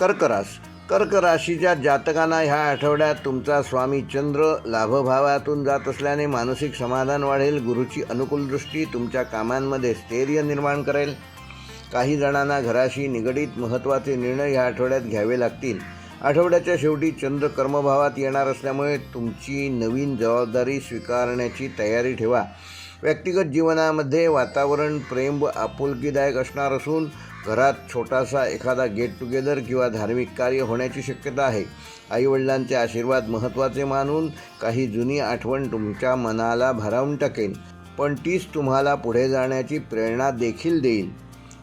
कर्करास. कर्क राशीच्या जातकांना ह्या आठवड्यात तुमचा स्वामी चंद्र लाभभावातून जात असल्याने मानसिक समाधान वाढेल गुरुची अनुकूल दृष्टी तुमच्या कामांमध्ये स्थैर्य निर्माण करेल. काही जणांना घराशी निगडीत महत्त्वाचे निर्णय ह्या आठवड्यात घ्यावे लागतील. आठवड्याच्या शेवटी चंद्र कर्मभावात येणार असल्यामुळे तुमची नवीन जबाबदारी स्वीकारण्याची तयारी ठेवा. व्यक्तिगत जीवनामध्ये वातावरण प्रेम व आपुलकीदायक असणार असून घरात छोटासा एखादा गेट टुगेदर किंवा धार्मिक कार्य होण्याची शक्यता आहे. आईवडिलांचे आशीर्वाद महत्त्वाचे मानून काही जुनी आठवण तुमच्या मनाला भरावून टाकेल पण तीच तुम्हाला पुढे जाण्याची प्रेरणा देखील देईल.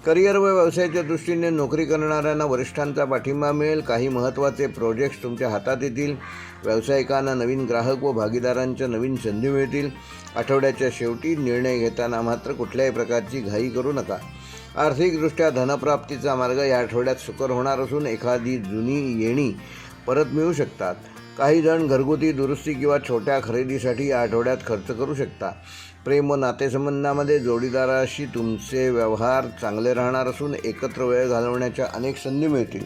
करिअर व व्यवसायाच्या दृष्टीने नोकरी करणाऱ्यांना वरिष्ठांचा पाठिंबा मिळेल. काही महत्त्वाचे प्रोजेक्ट्स तुमच्या हातात येतील. व्यावसायिकांना नवीन ग्राहक व भागीदारांच्या नवीन संधी मिळतील. आठवड्याच्या शेवटी निर्णय घेताना मात्र कुठल्याही प्रकारची घाई करू नका. आर्थिकदृष्ट्या धनप्राप्तीचा मार्ग या आठवड्यात सुकर होणार असून एखादी जुनी येणी परत मिळू शकतात. काही जण घरगुती दुरुस्ती किंवा छोट्या खरेदीसाठी या आठवड्यात खर्च करू शकता. प्रेम व नातेसंबंधामध्ये जोडीदाराशी तुमचे व्यवहार चांगले राहणार असून एकत्र वेळ घालवण्याच्या अनेक संधी मिळतील.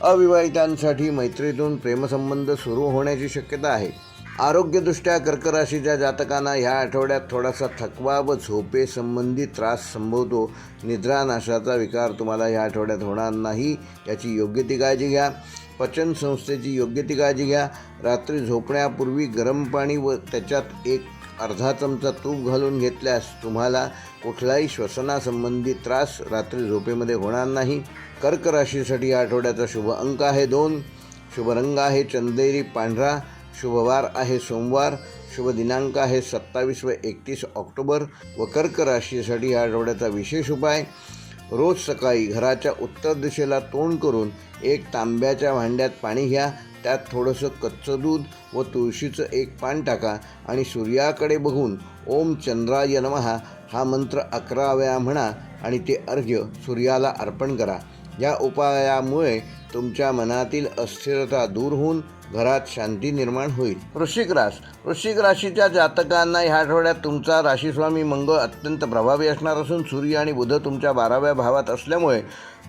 अविवाहितांसाठी मैत्रीतून प्रेमसंबंध सुरू होण्याची शक्यता आहे. आरोग्यदृष्ट्या कर्क राशीच्या जातकांना ह्या आठवड्यात थोडासा थकवा व झोपेसंबंधी त्रास संभवतो. निद्रानाशाचा विकार तुम्हाला ह्या आठवड्यात होणार नाही याची योग्य ती काळजी घ्या. पचन संस्थेची योग्य ती काळजी घ्या. रात्री झोपण्यापूर्वी गरम पाणी व त्याच्यात एक अर्धा चमचा तूप घालून घेतल्यास तुम्हाला कुठलाही श्वसनासंबंधी त्रास रात्री झोपेमध्ये होणार नाही. कर्क राशीसाठी या आठवड्याचा शुभ अंक आहे दोन. शुभ रंग आहे चंदेरी पांढरा. शुभवार आहे सोमवार शुभ दिनांक आहे सत्तावीस व एकतीस ऑक्टोबर व कर्क राशीसाठी या आठवड्याचा विशेष उपाय रोज सकाळी घराच्या उत्तर दिशेला तोंड करून एक तांब्याच्या भांड्यात पाणी घ्या त्यात थोडंसं कच्चं दूध व तुळशीचं एक पान टाका आणि सूर्याकडे बघून ओम चंद्राय नमहा हा मंत्र अकरा वेळा म्हणा आणि ते अर्घ्य सूर्याला अर्पण करा. या उपायामुळे तुमच्या मनातील अस्थिरता दूर होऊन घरात शांती निर्माण होईल. वृश्चिक रास वृश्चिक राशीच्या जातकांना ह्या आठवड्यात तुमचा राशीस्वामी मंगळ अत्यंत प्रभावी असणार असून सूर्य आणि बुध तुमच्या बाराव्या भावात असल्यामुळे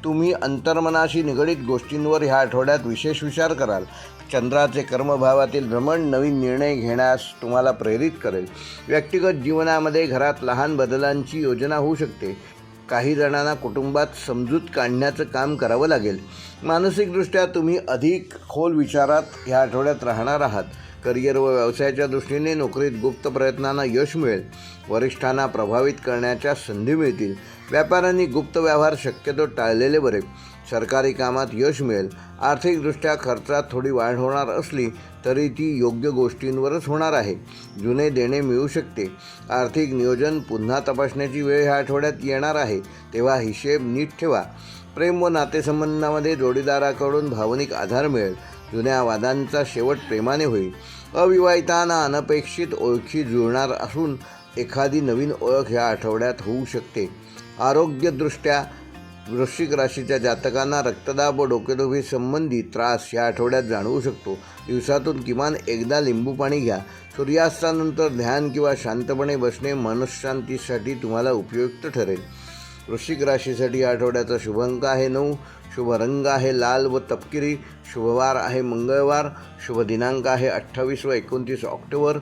तुम्ही अंतर्मनाशी निगडीत गोष्टींवर ह्या आठवड्यात विशेष विचार कराल. चंद्राचे कर्मभावातील भ्रमण नवीन निर्णय घेण्यास तुम्हाला प्रेरित करेल. व्यक्तिगत जीवनामध्ये घरात लहान बदलांची योजना होऊ शकते. काही जणांना कुटुंबात समजूत काढण्याचं काम करावं लागेल. मानसिकदृष्ट्या तुम्ही अधिक खोल विचारात ह्या आठवड्यात राहणार आहात. करिअर व व्यवसायाच्या दृष्टीने नोकरीत गुप्त प्रयत्नांना यश मिळेल. वरिष्ठांना प्रभावित करण्याच्या संधी मिळतील. व्यापाऱ्यांनी गुप्त व्यवहार शक्यतो टाळलेले बरे. सरकारी कामात यश मिळेल. आर्थिकदृष्ट्या खर्चात थोडी वाढ होणार असली तरी ती योग्य गोष्टींवरच होणार आहे. जुने देणे मिळू शकते. आर्थिक नियोजन पुन्हा तपासण्याची वेळ ह्या आठवड्यात येणार आहे. तेव्हा हिशेब नीट ठेवा. प्रेम व नातेसंबंधामध्ये जोडीदाराकडून भावनिक आधार मिळेल. जुन्या वादांचा शेवट प्रेमाने होईल. अविवाहितांना अनपेक्षित ओळखी जुळणार असून एखादी नवीन ओळख ह्या आठवड्यात होऊ शकते. आरोग्यदृष्ट्या वृश्चिक राशीच्या जातकांना रक्तदाब व डोकेदुखी संबंधी त्रास या आठवड्यात जाणवू शकतो. दिवसातून किमान एकदा लिंबू पाणी घ्या. सूर्यास्तानंतर ध्यान किंवा शांतपणे बसणे मनशांतीसाठी तुम्हाला उपयुक्त ठरेल. वृश्चिक राशीसाठी आठवड्याचा शुभ अंक आहे नऊ शुभ रंग आहे लाल व तपकिरी शुभवार आहे मंगळवार शुभ दिनांक आहे अठ्ठावीस व एकोणतीस ऑक्टोबर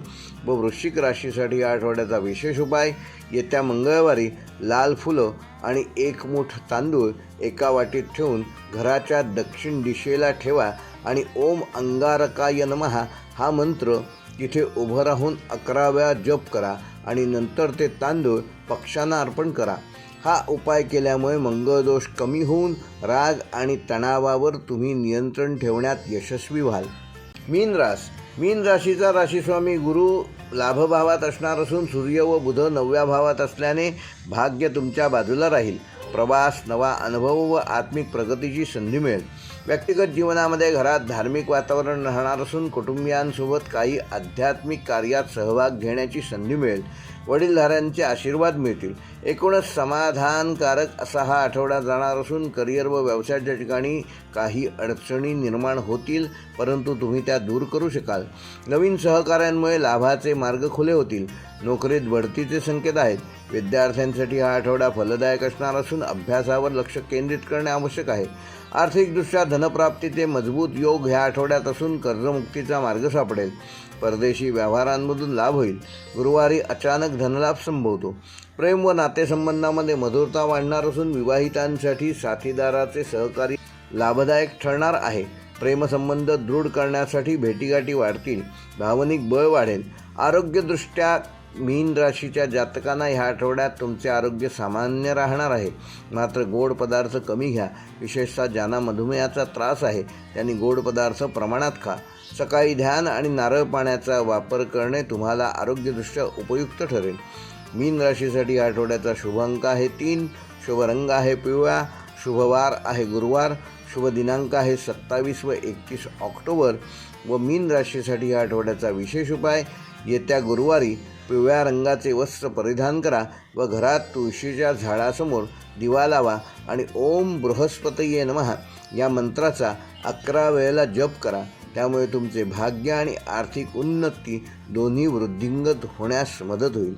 व वृश्चिक राशीसाठी या आठवड्याचा विशेष उपाय येत्या मंगळवारी लाल फुलं आणि एक मूठ तांदूळ एका वाटीत ठेवून घराच्या दक्षिण दिशेला ठेवा आणि ओम अंगारकाय नमहा हा मंत्र तिथे उभं राहून अकरा वेळा जप करा आणि नंतर ते तांदूळ पक्ष्यांना अर्पण करा. हा उपाय केल्यामुळे मंगळदोष कमी होऊन राग आणि तणावावर तुम्ही नियंत्रण ठेवण्यात यशस्वी व्हाल. मीन रास. मीन राशीचा राशीस्वामी गुरु लाभभावात असणार असून सूर्य व बुध नवव्या भावात असल्याने भाग्य तुमच्या बाजूला राहील. प्रवास नवा अनुभव व आत्मिक प्रगतीची संधी मिळेल. व्यक्तिगत जीवनामध्ये घरात धार्मिक वातावरण राहणार असून कुटुंबियांसोबत काही आध्यात्मिक कार्यात सहभाग घेण्याची संधी मिळेल. वडीलधाऱ्यांचे आशीर्वाद मिळतील. एकूणच समाधानकारक असा हा आठवडा जाणार असून करिअर व व्यवसायाच्या ठिकाणी काही अडचणी निर्माण होतील परंतु तुम्ही त्या दूर करू शकाल. नवीन सहकाऱ्यांमुळे लाभाचे मार्ग खुले होतील. नोकरीत बढतीचे संकेत आहेत. विद्यार्थ्यांसाठी हा आठवडा फलदायक असणार असून अभ्यासावर लक्ष केंद्रित करणे आवश्यक आहे. आर्थिकदृष्ट्या धनप्राप्तीचे मजबूत योग ह्या आठवड्यात असून कर्जमुक्तीचा मार्ग सापडेल. परदेशी व्यवहारांमधून लाभ होईल. गुरुवारी अचानक धनलाभ संभवतो. प्रेम व नातेसंबंधामध्ये मधुरता वाढणार असून विवाहितांसाठी साथीदाराचे सहकारी लाभदायक ठरणार आहे. प्रेमसंबंध दृढ करण्यासाठी भेटीगाठी वाढतील. भावनिक बळ वाढेल. आरोग्यदृष्ट्या मीन राशीच्या जातकांना ह्या आठवड्यात तुमचे आरोग्य सामान्य राहणार आहे. मात्र गोड पदार्थ कमी घ्या. विशेषतः ज्यांना मधुमेहाचा त्रास आहे त्यांनी गोड पदार्थ प्रमाणात खा. सकाळी ध्यान आणि नारळ पाण्याचा वापर करणे तुम्हाला आरोग्यदृष्ट्या उपयुक्त ठरेल. मीन राशीसाठी या आठवड्याचा शुभ अंक आहे तीन. शुभ रंग आहे पिवळा. शुभवार आहे गुरुवार. शुभ दिनांक आहे सत्तावीस व एकतीस ऑक्टोबर. व मीन राशीसाठी या आठवड्याचा विशेष उपाय येत्या गुरुवारी पिवळ्या रंगाचे वस्त्र परिधान करा व घरात तुळशीच्या झाडासमोर दिवा लावा आणि ओम बृहस्पतये नमहा या मंत्राचा अकरा वेळेला जप करा. त्यामुळे तुमचे भाग्य आणि आर्थिक उन्नती दोन्ही वृद्धिंगत होण्यास मदत होईल.